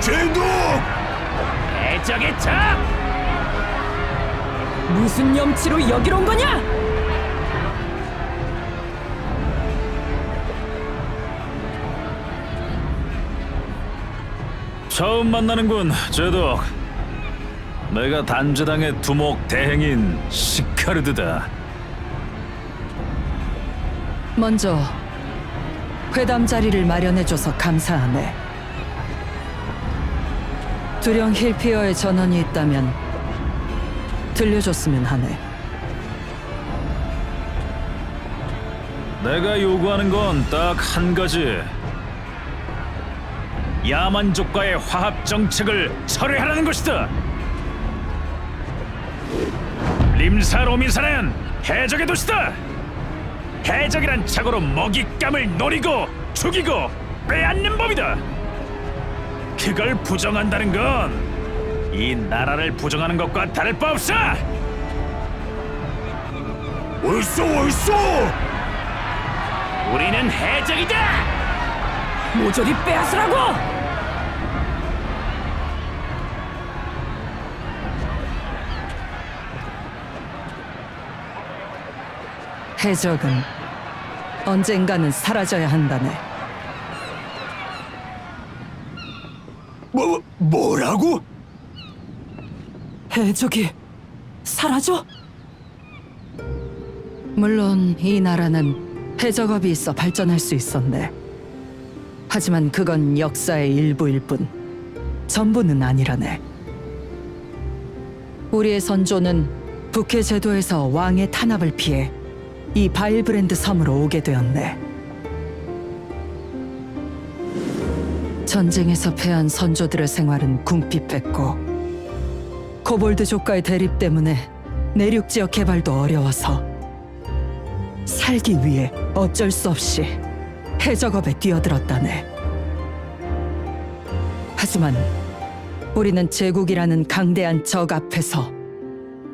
죄도! 대적의 차! 무슨 염치로 여기로 온 거냐? 처음 만나는군, 제독. 내가 단제당의 두목 대행인 시카르드다. 먼저 회담 자리를 마련해줘서 감사하네. 두령 힐피어의 전원이 있다면 들려줬으면 하네. 내가 요구하는 건 딱 한 가지. 야만족과의 화합 정책을 철회하라는 것이다. 림사 로민사는 해적의 도시다. 해적이란 착오로 먹잇감을 노리고 죽이고 빼앗는 법이다. 그걸 부정한다는 건 이 나라를 부정하는 것과 다를 바 없어. 옳소 옳소. 우리는 해적이다. 모조리 빼앗으라고! 해적은 언젠가는 사라져야 한다네. 뭐 뭐라고? 해적이 사라져? 물론 이 나라는 해적업이 있어 발전할 수 있었네. 하지만 그건 역사의 일부일 뿐 전부는 아니라네. 우리의 선조는 북해 제도에서 왕의 탄압을 피해 이 바일브랜드 섬으로 오게 되었네. 전쟁에서 패한 선조들의 생활은 궁핍했고 코볼드 조과의 대립 때문에 내륙 지역 개발도 어려워서 살기 위해 어쩔 수 없이 해적업에 뛰어들었다네. 하지만 우리는 제국이라는 강대한 적 앞에서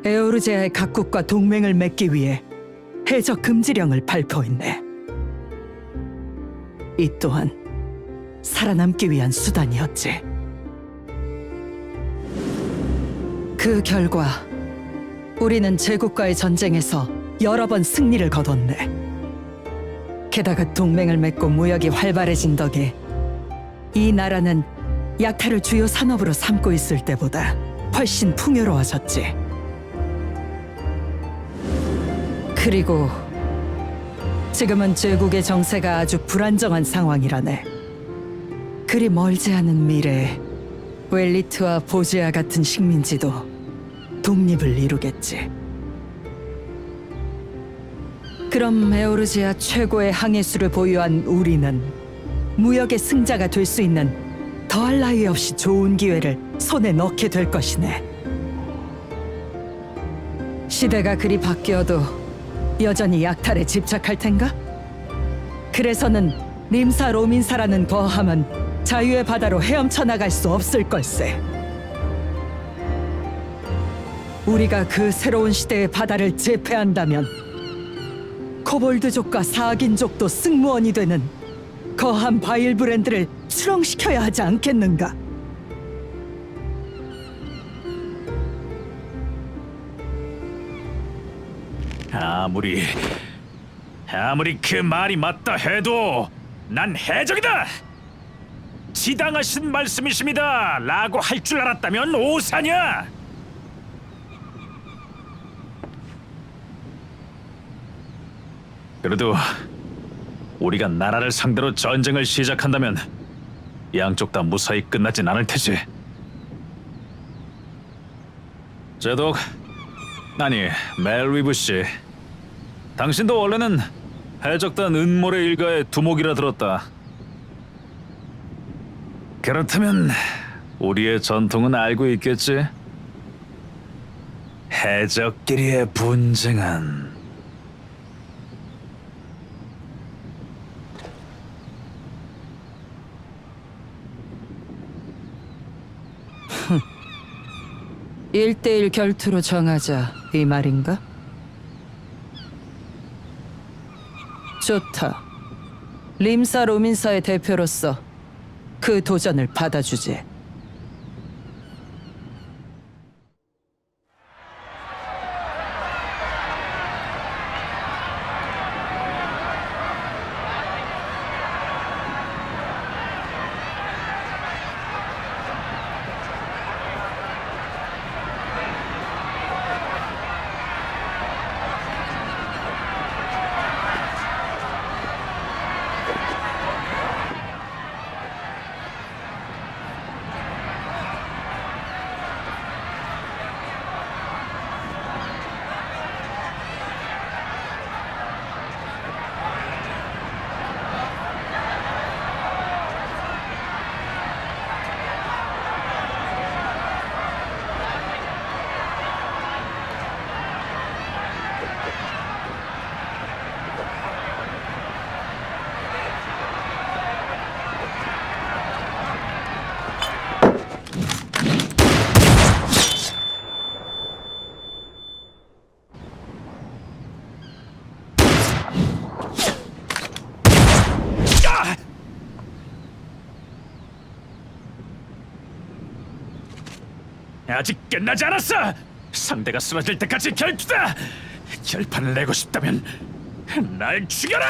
에오르제아의 각국과 동맹을 맺기 위해 해적 금지령을 발표했네. 이 또한 살아남기 위한 수단이었지. 그 결과 우리는 제국과의 전쟁에서 여러 번 승리를 거뒀네. 게다가 동맹을 맺고 무역이 활발해진 덕에 이 나라는 약탈을 주요 산업으로 삼고 있을 때보다 훨씬 풍요로워졌지. 그리고 지금은 제국의 정세가 아주 불안정한 상황이라네. 그리 멀지 않은 미래에 웰리트와 보지아 같은 식민지도 독립을 이루겠지. 그럼 에오르지아 최고의 항해수를 보유한 우리는 무역의 승자가 될 수 있는 더할 나위 없이 좋은 기회를 손에 넣게 될 것이네. 시대가 그리 바뀌어도 여전히 약탈에 집착할 텐가? 그래서는 림사 로민사라는 거함은 자유의 바다로 헤엄쳐 나갈 수 없을 걸세. 우리가 그 새로운 시대의 바다를 제패한다면 코볼드족과 사악인족도 승무원이 되는 거한 바일 브랜드를 수렁시켜야 하지 않겠는가? 아무리 아무리 그 말이 맞다 해도 난 해적이다. 지당하신 말씀이십니다.라고 할 줄 알았다면 오사냐? 그래도 우리가 나라를 상대로 전쟁을 시작한다면 양쪽 다 무사히 끝나진 않을 테지. 제독, 아니 멜리브 씨, 당신도 원래는 해적단 은모의 일가의 두목이라 들었다. 그렇다면 우리의 전통은 알고 있겠지? 해적끼리의 분쟁은 일대일 결투로 정하자 이 말인가? 좋다. 림사 로민사의 대표로서 그 도전을 받아주지. 아직 끝나지 않았어. 상대가 쓰러질 때까지 결투다. 결판을 내고 싶다면 날 죽여라.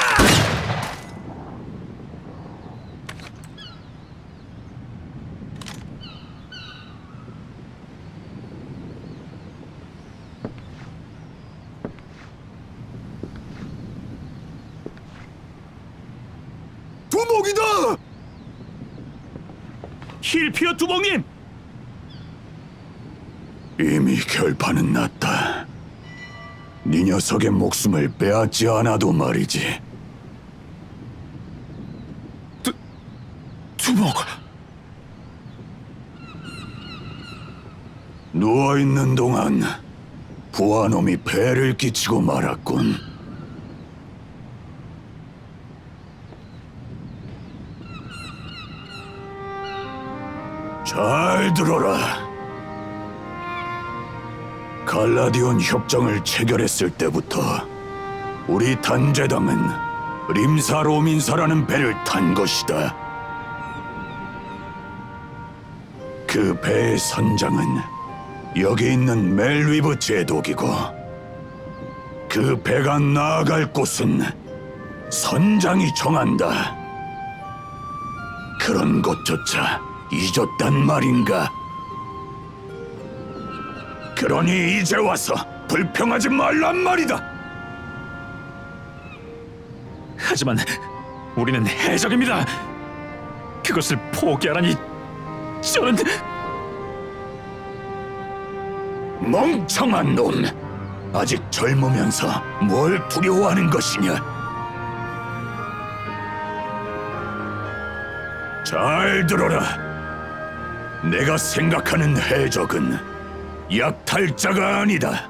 두목이다! 힐피어 두목님. 이미 결판은 났다. 네 녀석의 목숨을 빼앗지 않아도 말이지. 두목. 누워 있는 동안 부하놈이 배를 끼치고 말았군. 잘 들어라. 갈라디온 협정을 체결했을 때부터 우리 단제당은 림사 로민사라는 배를 탄 것이다. 그 배의 선장은 여기 있는 멜위브 제독이고 그 배가 나아갈 곳은 선장이 정한다. 그런 것조차 잊었단 말인가? 그러니 이제 와서 불평하지 말란 말이다. 하지만 우리는 해적입니다. 그것을 포기하라니 저는 멍청한 놈! 아직 젊으면서 뭘 두려워하는 것이냐? 잘 들어라. 내가 생각하는 해적은 약탈자가 아니다.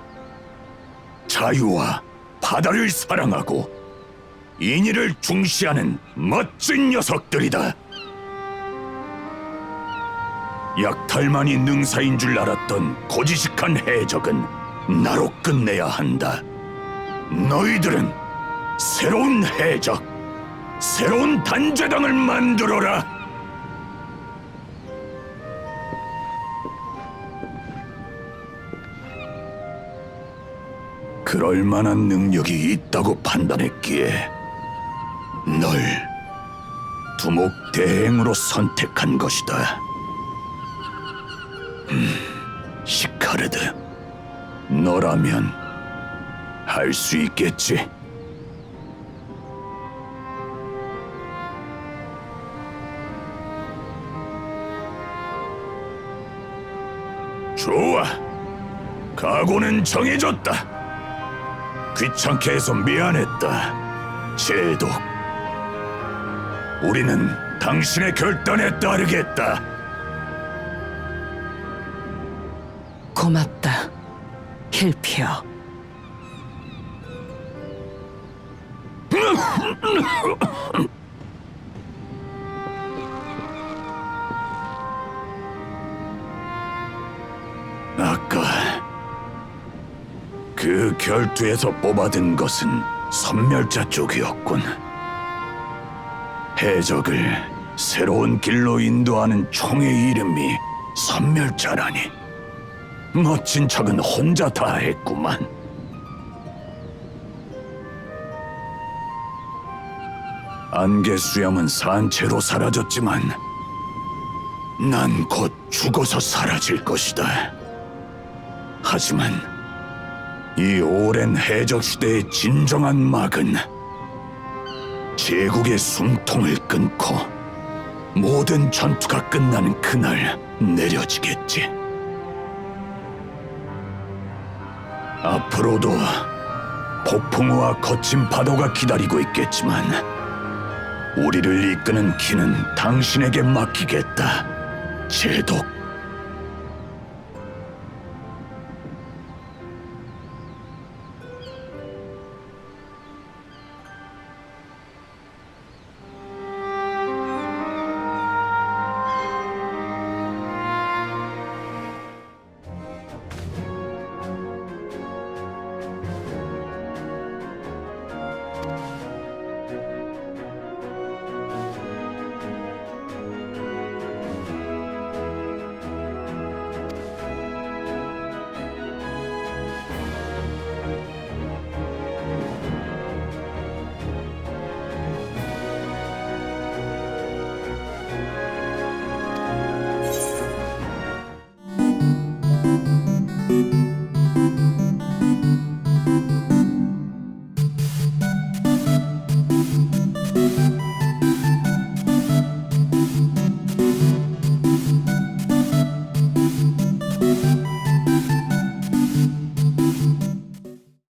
자유와 바다를 사랑하고 인의를 중시하는 멋진 녀석들이다. 약탈만이 능사인 줄 알았던 고지식한 해적은 나로 끝내야 한다. 너희들은 새로운 해적, 새로운 단죄당을 만들어라. 그럴 만한 능력이 있다고 판단했기에 널 두목 대행으로 선택한 것이다. 시카르드, 너라면 할 수 있겠지. 좋아. 각오는 정해졌다. 귀찮게 해서 미안했다. 제독. 우리는 당신의 결단에 따르겠다. 고맙다, 힐피어. 아까 그 결투에서 뽑아든 것은 선멸자 쪽이었군. 해적을 새로운 길로 인도하는 총의 이름이 선멸자라니. 멋진 척은 혼자 다 했구만. 안개 수염은 산채로 사라졌지만 난 곧 죽어서 사라질 것이다. 하지만 이 오랜 해적 시대의 진정한 막은 제국의 숨통을 끊고 모든 전투가 끝나는 그날 내려지겠지. 앞으로도 폭풍우와 거친 파도가 기다리고 있겠지만 우리를 이끄는 길은 당신에게 맡기겠다. 제독.